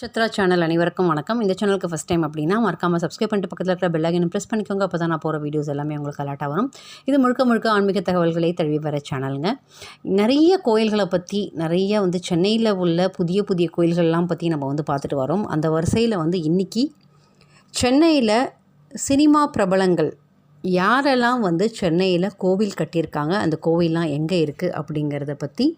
Chitra channel அனைவருக்கும் வணக்கம். இந்த சேனலுக்கு ஃபஸ்ட் டைம் அப்படின்னா மறக்காமல் சப்ஸ்கிரைப் பண்ணிட்டு பக்கத்தில் இருக்கிற பெல்லாகினு ப்ரெஸ் பண்ணிக்கோங்க. அப்போ தான் நான் போகிற வீடியோஸ் எல்லாமே உங்களுக்கு அலாட்டாக வரும். இது முழுக்க முழுக்க ஆன்மீக தகவல்களை தழுவி வர சேனலுங்க. நிறைய கோயில்களை பற்றி நிறைய வந்து சென்னையில் உள்ள புதிய புதிய கோயில்கள்லாம் பற்றி நம்ம வந்து பார்த்துட்டு வரோம். அந்த வரிசையில் வந்து இன்றைக்கி சென்னையில் சினிமா பிரபலங்கள் யாரெல்லாம் வந்து சென்னையில் கோவில் கட்டியிருக்காங்க அந்த கோவிலெலாம் எங்கே இருக்குது அப்படிங்கிறத பற்றி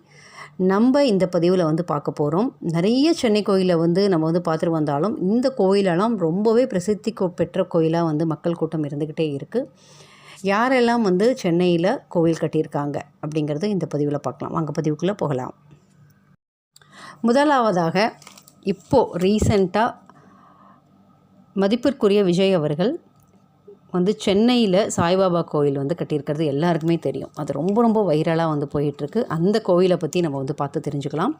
நம்ம இந்த பதிவில் வந்து பார்க்க போகிறோம் நிறைய சென்னை கோயிலை வந்து நம்ம வந்து பார்த்துட்டு வந்தாலும் இந்த கோயிலெல்லாம் ரொம்பவே பிரசித்தி பெற்ற கோயிலாக வந்து மக்கள் கூட்டம் இருந்துக்கிட்டே இருக்குது யாரெல்லாம் வந்து சென்னையில் கோவில் கட்டியிருக்காங்க அப்படிங்கிறது இந்த பதிவில் பார்க்கலாம். அங்கே பதிவுக்குள்ளே போகலாம். முதலாவதாக இப்போது ரீசண்டாக மதிப்பிற்குரிய விஜய் அவர்கள் வந்து சென்னையில் சாய்பாபா கோயில் வந்து கட்டியிருக்கிறது எல்லாருக்குமே தெரியும். அது ரொம்ப ரொம்ப வைரலாக வந்து போயிட்டுருக்கு. அந்த கோயிலை பற்றி நம்ம வந்து பார்த்து தெரிஞ்சுக்கலாம்.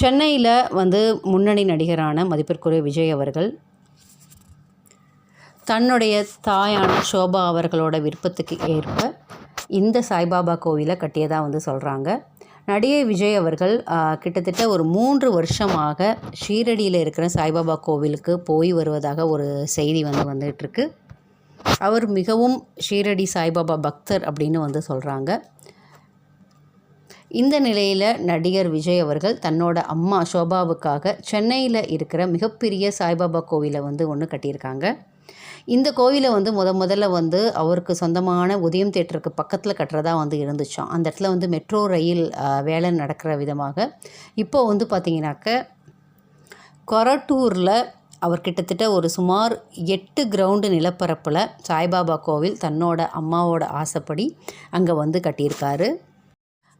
சென்னையில் வந்து முன்னணி நடிகரான மதிப்பிற்குரிய விஜய் அவர்கள் தன்னுடைய தாயான சோபா அவர்களோட விருப்பத்துக்கு ஏற்ப இந்த சாய்பாபா கோவிலை கட்டியதாக வந்து சொல்கிறாங்க நடிகை விஜய் அவர்கள் கிட்டத்தட்ட ஒரு மூன்று வருஷமாக ஷீரடியில் இருக்கிற சாய்பாபா கோவிலுக்கு போய் வருவதாக ஒரு செய்தி வந்து வந்துகிட்ருக்கு அவர் மிகவும் ஷீரடி சாய்பாபா பக்தர் அப்படின்னு வந்து சொல்கிறாங்க இந்த நிலையில் நடிகர் விஜய் அவர்கள் தன்னோட அம்மா சோபாவுக்காக சென்னையில் இருக்கிற மிகப்பெரிய சாய்பாபா கோவிலை வந்து ஒன்று கட்டியிருக்காங்க. இந்த கோவிலை வந்து முத முதல்ல வந்து அவருக்கு சொந்தமான உதயம் தேட்டருக்கு பக்கத்தில் கட்டுறதா வந்து இருந்துச்சோம் அந்த இடத்துல வந்து மெட்ரோ ரயில் வேலை நடக்கிற விதமாக. இப்போ வந்து பார்த்திங்கனாக்க கொரட்டூரில் அவர் கிட்டத்தட்ட ஒரு சுமார் எட்டு கிரவுண்டு நிலப்பரப்பில் சாய்பாபா கோவில் தன்னோட அம்மாவோட ஆசைப்படி அங்கே வந்து கட்டியிருக்காரு.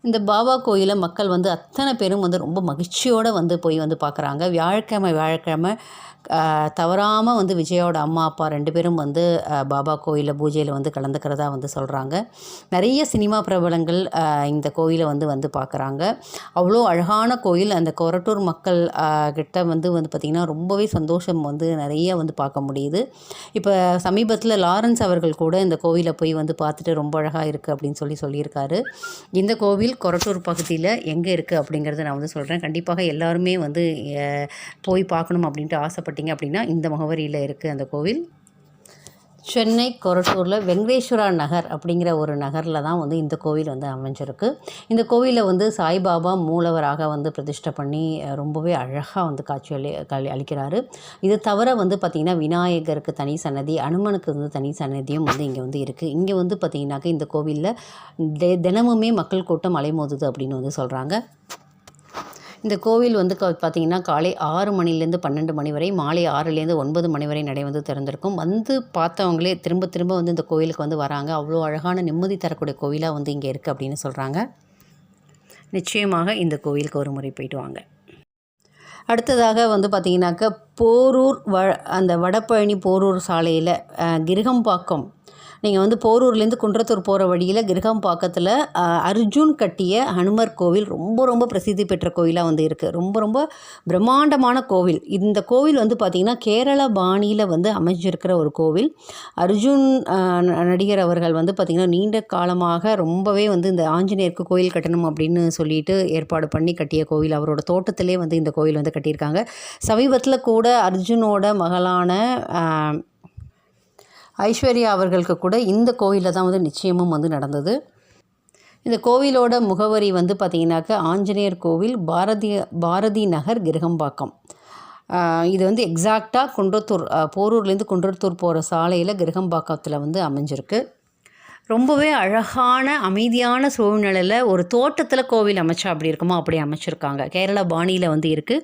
இந்த பாபா கோயிலை மக்கள் வந்து அத்தனை பேரும் வந்து ரொம்ப மகிழ்ச்சியோடு வந்து போய் வந்து பார்க்குறாங்க. வியாழக்கிழமை வியாழக்கிழமை தவறாமல் வந்து விஜயோட அம்மா அப்பா ரெண்டு பேரும் வந்து பாபா கோயிலில் பூஜையில் வந்து கலந்துக்கிறதா வந்து சொல்கிறாங்க நிறைய சினிமா பிரபலங்கள் இந்த கோயிலை வந்து வந்து பார்க்குறாங்க. அவ்வளோ அழகான கோயில். அந்த கொரட்டூர் மக்கள் கிட்ட வந்து வந்து பார்த்திங்கன்னா ரொம்பவே சந்தோஷம் வந்து நிறைய வந்து பார்க்க முடியுது. இப்போ சமீபத்தில் லாரன்ஸ் அவர்கள் கூட இந்த கோவிலை போய் வந்து பார்த்துட்டு ரொம்ப அழகாக இருக்குது அப்படின்னு சொல்லி சொல்லியிருக்காரு. இந்த கோவில் கொரட்டூர் பகுதியில் எங்கே இருக்குது அப்படிங்கிறத நான் வந்து சொல்கிறேன் கண்டிப்பாக எல்லாருமே வந்து போய் பார்க்கணும் அப்படின்ட்டு ஆசைப்பட்டீங்க அப்படின்னா இந்த முகவரியில் இருக்குது அந்த கோவில். சென்னை கொரட்டூரில் வெங்கடேஸ்வரா நகர் அப்படிங்கிற ஒரு நகரில் தான் வந்து இந்த கோவில் வந்து அமைஞ்சிருக்கு. இந்த கோவிலில் வந்து சாய்பாபா மூலவராக வந்து பிரதிஷ்டை பண்ணி ரொம்பவே அழகாக வந்து காட்சி அளி அளிக்கிறாரு. இது தவிர வந்து பார்த்திங்கன்னா விநாயகருக்கு தனி சன்னதி அனுமனுக்கு வந்து தனி சன்னதியும் வந்து இங்கே வந்து இருக்குது இங்கே வந்து பார்த்திங்கனாக்கா இந்த கோவிலில் தினமுமே மக்கள் கூட்டம் அலைமோதுது அப்படின்னு வந்து சொல்கிறாங்க இந்த கோவில் வந்து க- பார்த்தீங்கன்னா காலை ஆறு மணிலேருந்து பன்னெண்டு மணி வரை மாலை ஆறுலேருந்து ஒன்பது மணி வரை நடை வந்து திறந்திருக்கும். வந்து பார்த்தவங்களே திரும்ப திரும்ப வந்து இந்த கோவிலுக்கு வந்து வராங்க. அவ்வளோ அழகான நிம்மதி தரக்கூடிய கோவிலாக வந்து இங்கே இருக்குது அப்படின்னு சொல்கிறாங்க நிச்சயமாக இந்த கோவிலுக்கு ஒரு முறை போயிட்டு வாங்க. அடுத்ததாக வந்து பார்த்திங்கனாக்க போரூர் வ அந்த வடபழனி போரூர் சாலையில் கிருகம்பாக்கம் நீங்கள் வந்து போரூர்லேருந்து குன்றத்தூர் போகிற வழியில் கிரகம் பக்கத்தில் அர்ஜுன் கட்டிய ஹனுமர் கோவில் ரொம்ப ரொம்ப பிரசித்தி பெற்ற கோவிலாக வந்து இருக்குது ரொம்ப ரொம்ப பிரம்மாண்டமான கோவில். இந்த கோவில் வந்து பார்த்திங்கன்னா கேரள பாணியில் வந்து அமைஞ்சிருக்கிற ஒரு கோவில். அர்ஜுன் ந- நடிகர் அவர்கள் வந்து பார்த்திங்கன்னா நீண்ட காலமாக ரொம்பவே வந்து இந்த ஆஞ்சநேயருக்கு கோயில் கட்டணும் அப்படின்னு சொல்லிட்டு ஏற்பாடு பண்ணி கட்டிய கோவில். அவரோட தோட்டத்திலே வந்து இந்த கோவில் வந்து கட்டியிருக்காங்க. சமீபத்தில் கூட அர்ஜுனோட மகளான ஐஸ்வர்யா அவர்களுக்கு கூட இந்த கோவிலில் தான் வந்து நிச்சயமும் வந்து நடந்தது. இந்த கோவிலோட முகவரி வந்து பார்த்திங்கனாக்கா ஆஞ்சநேயர் கோவில் பாரதி பாரதி நகர் கிரகம்பாக்கம். இது வந்து எக்ஸாக்டாக குன்றத்தூர் போரூர்லேருந்து குன்றத்தூர் போகிற சாலையில் கிரகம்பாக்கத்தில் வந்து அமைஞ்சிருக்கு. ரொம்பவே அழகான அமைதியான சூழ்நிலையில் ஒரு தோட்டத்தில் கோவில் அமைச்சா அப்படி இருக்குமோ அப்படி அமைச்சிருக்காங்க. கேரள பாணியில் வந்து இருக்குது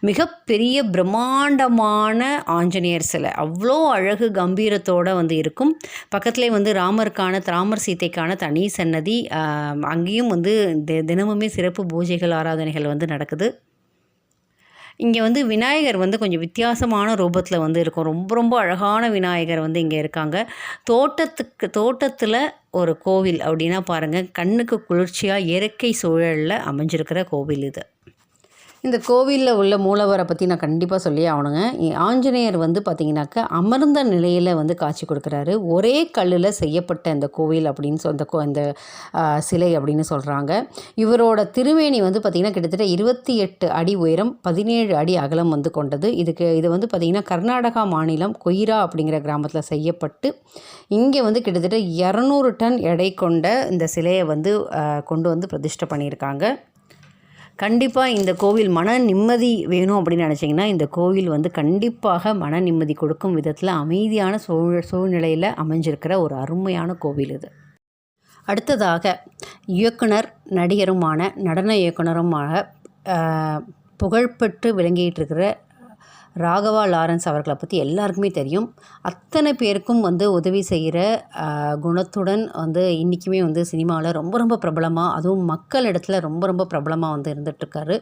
மிகப்பெரிய பிரம்மாண்டமான ஆஞ்சநேயர் சிலை. அவ்வளோ அழகு கம்பீரத்தோடு வந்து இருக்கும். பக்கத்துலேயே வந்து ராமருக்கான ராமர் சீதைக்கான தனி சன்னதி அங்கேயும் வந்து தி- தினமுமே சிறப்பு பூஜைகள் ஆராதனைகள் வந்து நடக்குது. இங்கே வந்து விநாயகர் வந்து கொஞ்சம் வித்தியாசமான ரூபத்தில் வந்து இருக்கும். ரொம்ப ரொம்ப அழகான விநாயகர் வந்து இங்கே இருக்காங்க. தோட்டத்துக்கு தோட்டத்தில் ஒரு கோவில் அப்படின்னா பாருங்கள் கண்ணுக்கு குளிர்ச்சியாக இயற்கை சூழலில் அமைஞ்சிருக்கிற கோவில் இது. இந்த கோவிலில் உள்ள மூலவரை பற்றி நான் கண்டிப்பாக சொல்லி ஆகணுங்க. ஆஞ்சநேயர் வந்து பார்த்தீங்கன்னாக்கா அமர்ந்த நிலையில் வந்து காட்சி கொடுக்குறாரு. ஒரே கல்லில் செய்யப்பட்ட இந்த கோவில் அப்படின்னு சொல் இந்த கோ இந்த சிலை அப்படின்னு சொல்கிறாங்க இவரோட திருமேனி வந்து பார்த்திங்கன்னா கிட்டத்தட்ட இருபத்தி எட்டு அடி உயரம் பதினேழு அடி அகலம் வந்து கொண்டது. இதுக்கு இது வந்து பார்த்திங்கன்னா கர்நாடகா மாநிலம் கொய்ரா அப்படிங்கிற கிராமத்தில் செய்யப்பட்டு இங்கே வந்து கிட்டத்தட்ட இரநூறு டன் எடை கொண்ட இந்த சிலையை வந்து கொண்டு வந்து பிரதிஷ்டை பண்ணியிருக்காங்க. கண்டிப்பாக இந்த கோவில் மன நிம்மதி வேணும் அப்படின்னு நினச்சிங்கன்னா இந்த கோவில் வந்து கண்டிப்பாக மன நிம்மதி கொடுக்கும் விதத்தில் அமைதியான சூழ் சூழ்நிலையில் அமைஞ்சிருக்கிற ஒரு அருமையான கோவில் இது. அடுத்ததாக இயக்குனர் நடிகருமான நடன இயக்குனருமாக புகழ்பெற்று விளங்கிட்டு இருக்கிற ராகவா லாரன்ஸ் அவர்களை பற்றி எல்லாருக்குமே தெரியும். அத்தனை பேருக்கும் வந்து உதவி செய்கிற குணத்துடன் வந்து இன்றைக்குமே வந்து சினிமாவில் ரொம்ப ரொம்ப பிரபலமாக அதுவும் மக்கள் இடத்துல ரொம்ப ரொம்ப பிரபலமாக வந்து இருந்துகிட்ருக்காரு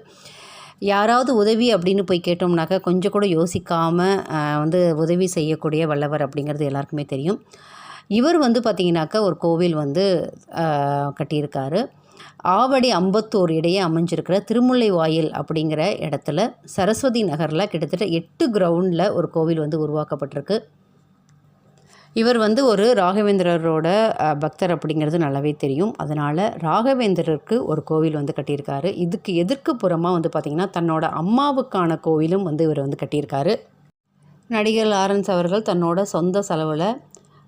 யாராவது உதவி அப்படின்னு போய் கேட்டோம்னாக்கா கொஞ்சம் கூட யோசிக்காமல் வந்து உதவி செய்யக்கூடிய வல்லவர் அப்படிங்கிறது எல்லாருக்குமே தெரியும். இவர் வந்து பார்த்திங்கனாக்கா ஒரு கோவில் வந்து கட்டியிருக்காரு. ஆவடி அம்பத்தூர் இடையே அமைஞ்சிருக்கிற திருமுல்லை வாயில் அப்படிங்கிற இடத்துல சரஸ்வதி நகரில் கிட்டத்தட்ட எட்டு கிரவுண்டில் ஒரு கோவில் வந்து உருவாக்கப்பட்டிருக்கு. இவர் வந்து ஒரு ராகவேந்திரரோட பக்தர் அப்படிங்கிறது நல்லாவே தெரியும். அதனால் ராகவேந்திரருக்கு ஒரு கோவில் வந்து கட்டியிருக்காரு. இதுக்கு எதிர்க்கு புறமாக வந்து பார்த்திங்கன்னா தன்னோட அம்மாவுக்கான கோவிலும் வந்து இவர் வந்து கட்டியிருக்காரு. நடிகர் லாரன்ஸ் அவர்கள் தன்னோட சொந்த செலவில்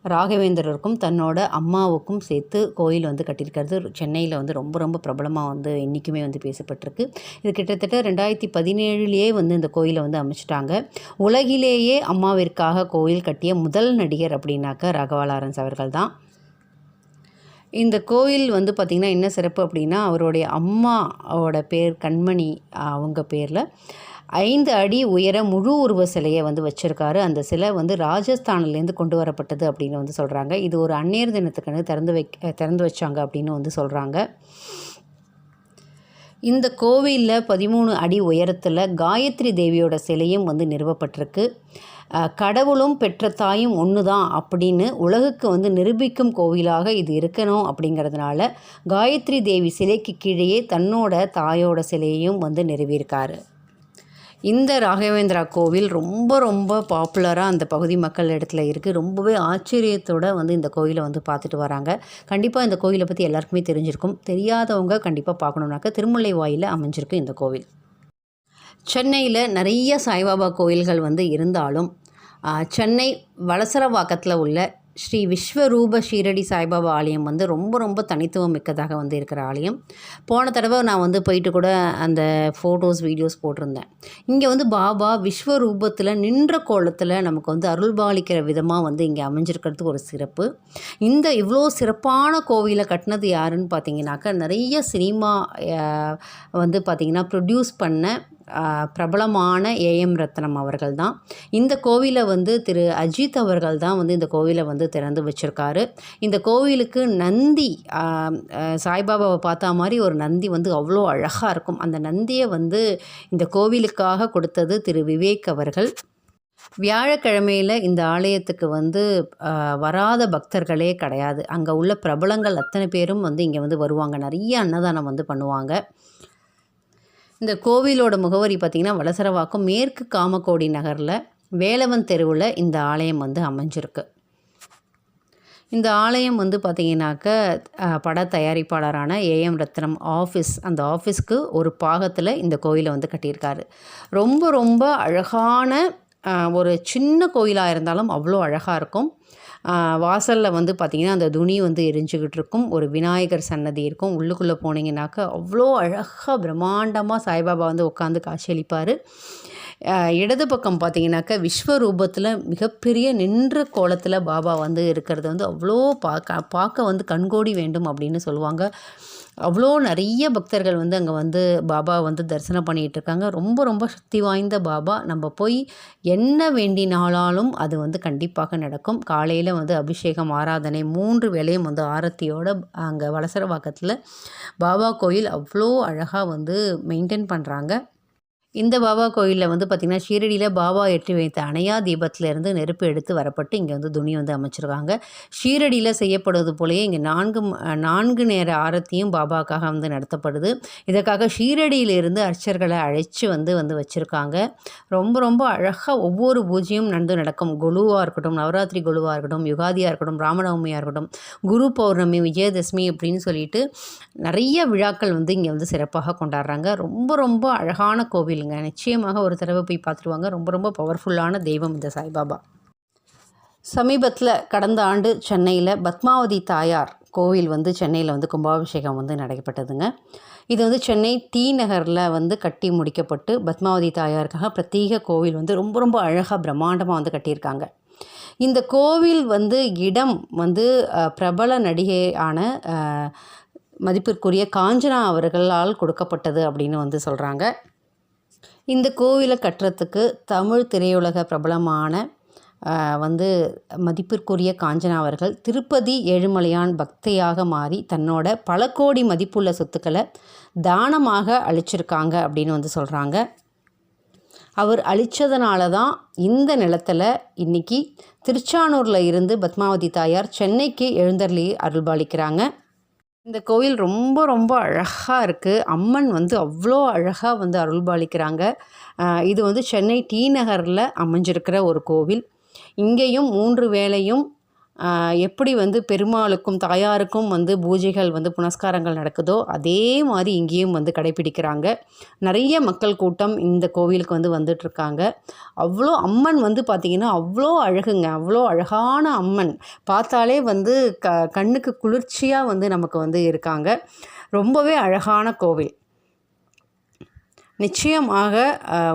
ராகவேந்திரருக்கும் தன்னோட அம்மாவுக்கும் சேர்த்து கோயில் வந்து கட்டியிருக்கிறது. சென்னையில் வந்து ரொம்ப ரொம்ப பிரபலமாக வந்து இன்றைக்குமே வந்து பேசப்பட்டிருக்கு. இது கிட்டத்தட்ட ரெண்டாயிரத்தி பதினேழுலேயே வந்து இந்த கோயிலை வந்து அமைச்சிட்டாங்க. உலகிலேயே அம்மாவிற்காக கோயில் கட்டிய முதல் நடிகர் அப்படின்னாக்க ராகவா லாரன்ஸ் அவர்கள் தான். இந்த கோயில் வந்து பார்த்திங்கன்னா என்ன சிறப்பு அப்படின்னா அவருடைய அம்மாவோட பேர் கண்மணி அவங்க பேரில். ஐந்து அடி உயர முழு உருவ சிலையை வந்து வச்சுருக்காரு. அந்த சிலை வந்து ராஜஸ்தான்லேருந்து கொண்டு வரப்பட்டது அப்படின்னு வந்து சொல்கிறாங்க இது ஒரு அந்நேர் தினத்துக்குன்னு திறந்து வைக்க திறந்து வச்சாங்க அப்படின்னு வந்து சொல்கிறாங்க இந்த கோவிலில் பதிமூணு அடி உயரத்தில் காயத்ரி தேவியோட சிலையும் வந்து நிறுவப்பட்டிருக்கு. கடவுளும் பெற்ற தாயும் ஒன்று தான் அப்படின்னு உலகுக்கு வந்து நிரூபிக்கும் கோவிலாக இது இருக்கணும் அப்படிங்கிறதுனால காயத்ரி தேவி சிலைக்கு கீழேயே தன்னோட தாயோட சிலையையும் வந்து நிறுவியிருக்காரு. இந்த ராகவேந்திரா கோவில் ரொம்ப ரொம்ப பாப்புலராக அந்த பகுதி மக்கள் இடத்துல இருக்குது ரொம்பவே ஆச்சரியத்தோட வந்து இந்த கோயிலை வந்து பார்த்துட்டு வராங்க. கண்டிப்பாக இந்த கோயிலை பற்றி எல்லாருக்குமே தெரிஞ்சிருக்கும். தெரியாதவங்க கண்டிப்பாக பார்க்கணுன்னாக்க திருமுல்லை வாயில் அமைஞ்சிருக்கு இந்த கோவில். சென்னையில் நிறைய சாய்பாபா கோயில்கள் வந்து இருந்தாலும் சென்னை வலசரவாக்கத்தில் உள்ள ஸ்ரீ விஸ்வரூப ஷீரடி சாய்பாபா ஆலயம் வந்து ரொம்ப ரொம்ப தனித்துவம் மிக்கதாக வந்து இருக்கிற ஆலயம். போன தடவை நான் வந்து போயிட்டு கூட அந்த ஃபோட்டோஸ் வீடியோஸ் போட்டிருந்தேன். இங்கே வந்து பாபா விஸ்வரூபத்தில் நின்ற கோலத்தில் நமக்கு வந்து அருள்பாலிக்கிற விதமாக வந்து இங்கே அமைஞ்சிருக்கிறதுக்கு ஒரு சிறப்பு. இந்த இவ்வளோ சிறப்பான கோவிலை கட்டினது யாருன்னு பார்த்தீங்கன்னாக்கா நிறைய சினிமா வந்து பார்த்திங்கன்னா ப்ரொடியூஸ் பண்ண பிரபலமான ஏஎம் ரத்னம் அவர்கள் தான் இந்த கோவிலை வந்து திரு அஜித் அவர்கள் தான் வந்து இந்த கோவிலை வந்து திறந்து வச்சுருக்காரு. இந்த கோவிலுக்கு நந்தி சாய்பாபாவை பார்த்தா மாதிரி ஒரு நந்தி வந்து அவ்வளோ அழகாக இருக்கும். அந்த நந்தியை வந்து இந்த கோவிலுக்காக கொடுத்தது திரு விவேக் அவர்கள். வியாழக்கிழமையில் இந்த ஆலயத்துக்கு வந்து வராத பக்தர்களே கிடையாது. அங்கே உள்ள பிரபலங்கள் அத்தனை பேரும் வந்து இங்கே வந்து வருவாங்க. நிறைய அன்னதானம் வந்து பண்ணுவாங்க. இந்த கோவிலோட முகவரி பார்த்திங்கன்னா வலசரவாக்கம் மேற்கு காமக்கோடி நகரில் வேலவன் தெருவில் இந்த ஆலயம் வந்து அமைஞ்சிருக்கு. இந்த ஆலயம் வந்து பார்த்திங்கனாக்க பட தயாரிப்பாளரான ஏஎம் ரத்னம் ஆஃபீஸ் அந்த ஆஃபீஸ்க்கு ஒரு பாகத்தில் இந்த கோயிலை வந்து கட்டியிருக்காரு. ரொம்ப ரொம்ப அழகான ஒரு சின்ன கோயிலாக இருந்தாலும் அவ்வளோ அழகாக இருக்கும். வாசலில் வந்து பார்த்திங்கன்னா அந்த துணி வந்து எரிஞ்சுக்கிட்டு இருக்கும் ஒரு விநாயகர் சன்னதி இருக்கும். உள்ளுக்குள்ளே போனீங்கன்னாக்கா அவ்வளோ அழகாக பிரம்மாண்டமாக சாய்பாபா வந்து உட்காந்து காட்சியளிப்பார். இடது பக்கம் பார்த்தீங்கன்னாக்கா விஸ்வரூபத்தில் மிகப்பெரிய நின்ற கோலத்தில் பாபா வந்து இருக்கிறது வந்து அவ்வளோ பார்க்க பார்க்க வந்து கண்கோடி வேண்டும் அப்படின்னு சொல்லுவாங்க. அவ்வளோ நிறைய பக்தர்கள் வந்து அங்கே வந்து பாபா வந்து தரிசனம் பண்ணிகிட்டு இருக்காங்க. ரொம்ப ரொம்ப சக்தி வாய்ந்த பாபா. நம்ம போய் என்ன வேண்டினாலும் அது வந்து கண்டிப்பாக நடக்கும். காலையில் வந்து அபிஷேகம் ஆராதனை மூன்று வேளையும் வந்து ஆரத்தியோட அங்கே வலசரவாக்கத்தில் பாபா கோயில் அவ்வளோ அழகாக வந்து மெயின்டைன் பண்ணுறாங்க இந்த பாபா கோயிலில் வந்து பார்த்திங்கன்னா ஷீரடியில் பாபா எட்டி வைத்த அணையா தீபத்திலேருந்து நெருப்பு எடுத்து வரப்பட்டு இங்கே வந்து துணி வந்து அமைச்சிருக்காங்க. ஷீரடியில் செய்யப்படுவது போலேயே இங்கே நான்கு நான்கு நேர ஆரத்தியும் பாபாக்காக வந்து நடத்தப்படுது. இதற்காக ஷீரடியிலிருந்து அர்ச்சர்களை அழைச்சி வந்து வந்து வச்சுருக்காங்க. ரொம்ப ரொம்ப அழகாக ஒவ்வொரு பூஜையும் நடந்து நடக்கும். கொலுவாக இருக்கட்டும் நவராத்திரி கொலுவாக இருக்கட்டும் யுகாதியாக இருக்கட்டும் ராமநவமியாக இருக்கட்டும் குரு பௌர்ணமி விஜயதசமி அப்படின்னு சொல்லிட்டு நிறைய விழாக்கள் வந்து இங்கே வந்து சிறப்பாக கொண்டாடுறாங்க. ரொம்ப ரொம்ப அழகான கோவில் இல்லைங்க நிச்சயமாக ஒரு தடவை போய் பார்த்துருவாங்க. ரொம்ப ரொம்ப பவர்ஃபுல்லான தெய்வம் இந்த சாய்பாபா. சமீபத்தில் கடந்த ஆண்டு சென்னையில் பத்மாவதி தாயார் கோவில் வந்து சென்னையில் வந்து கும்பாபிஷேகம் வந்து நடைபெற்றதுங்க. இது வந்து சென்னை டி நகரில் வந்து கட்டி முடிக்கப்பட்டு பத்மாவதி தாயாருக்காக பிரத்யேக கோவில் வந்து ரொம்ப ரொம்ப அழகாக பிரம்மாண்டமாக வந்து கட்டியிருக்காங்க. இந்த கோவில் வந்து இடம் வந்து பிரபல நடிகையான மதிப்பிற்குரிய காஞ்சனா அவர்களால் கொடுக்கப்பட்டது அப்படின்னு வந்து சொல்கிறாங்க இந்த கோவிலை கட்டுறதுக்கு தமிழ் திரையுலக பிரபலமான வந்து மதிப்பிற்குரிய காஞ்சனா அவர்கள் திருப்பதி ஏழுமலையான் பக்தையாக மாறி தன்னோட பல கோடி மதிப்புள்ள சொத்துக்களை தானமாக அழிச்சிருக்காங்க அப்படின்னு வந்து சொல்கிறாங்க அவர் அழித்ததுனால தான் இந்த நிலத்தில் இன்னைக்கு திருச்சானூரில் இருந்து பத்மாவதி தாயார் சென்னைக்கு எழுந்தருளி அருள்பாலிக்கிறாங்க. இந்த கோவில் ரொம்ப ரொம்ப அழகாக இருக்குது அம்மன் வந்து அவ்வளோ அழகாக வந்து அருள்பாலிக்கிறாங்க. இது வந்து சென்னை டி நகரில் அமைஞ்சிருக்கிற ஒரு கோவில். இங்கேயும் மூன்று வேளையும் எப்படி வந்து பெருமாளுக்கும் தாயாருக்கும் வந்து பூஜைகள் வந்து புனஸ்காரங்கள் நடக்குதோ அதே மாதிரி இங்கேயும் வந்து கடைபிடிக்கிறாங்க. நிறைய மக்கள் கூட்டம் இந்த கோவிலுக்கு வந்து வந்துட்டுருக்காங்க அவ்வளோ அம்மன் வந்து பார்த்திங்கன்னா அவ்வளோ அழகுங்க. அவ்வளோ அழகான அம்மன். பார்த்தாலே வந்து க கண்ணுக்கு குளிர்ச்சியாக வந்து நமக்கு வந்து இருக்காங்க. ரொம்பவே அழகான கோவில். நிச்சயமாக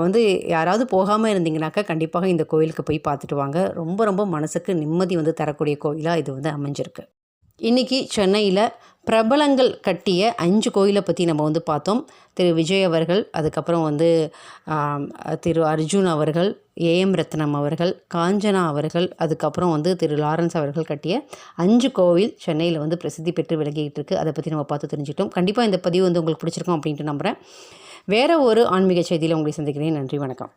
வந்து யாராவது போகாமல் இருந்தீங்கனாக்கா கண்டிப்பாக இந்த கோயிலுக்கு போய் பார்த்துட்டு வாங்க. ரொம்ப ரொம்ப மனசுக்கு நிம்மதி வந்து தரக்கூடிய கோயிலாக இது வந்து அமைஞ்சிருக்கு. இன்றைக்கி சென்னையில் பிரபலங்கள் கட்டிய அஞ்சு கோயிலை பற்றி நம்ம வந்து பார்த்தோம். திரு. விஜய் அவர்கள் அதுக்கப்புறம் வந்து திரு. அர்ஜுன் அவர்கள் ஏஎம் ரத்னம் அவர்கள் காஞ்சனா அவர்கள் அதுக்கப்புறம் வந்து திரு. லாரன்ஸ் அவர்கள் கட்டிய அஞ்சு கோவில் சென்னையில் வந்து பிரசித்தி பெற்று விளங்கிட்டு இருக்கு. அதை பற்றி நம்ம பார்த்து தெரிஞ்சுக்கிட்டோம். கண்டிப்பாக இந்த பதிவு வந்து உங்களுக்கு பிடிச்சிருக்கும் அப்படின்ட்டு நம்புகிறேன் வேறு ஒரு ஆன்மீக செய்தியில் உங்களை சந்திக்கிறேன். நன்றி வணக்கம்.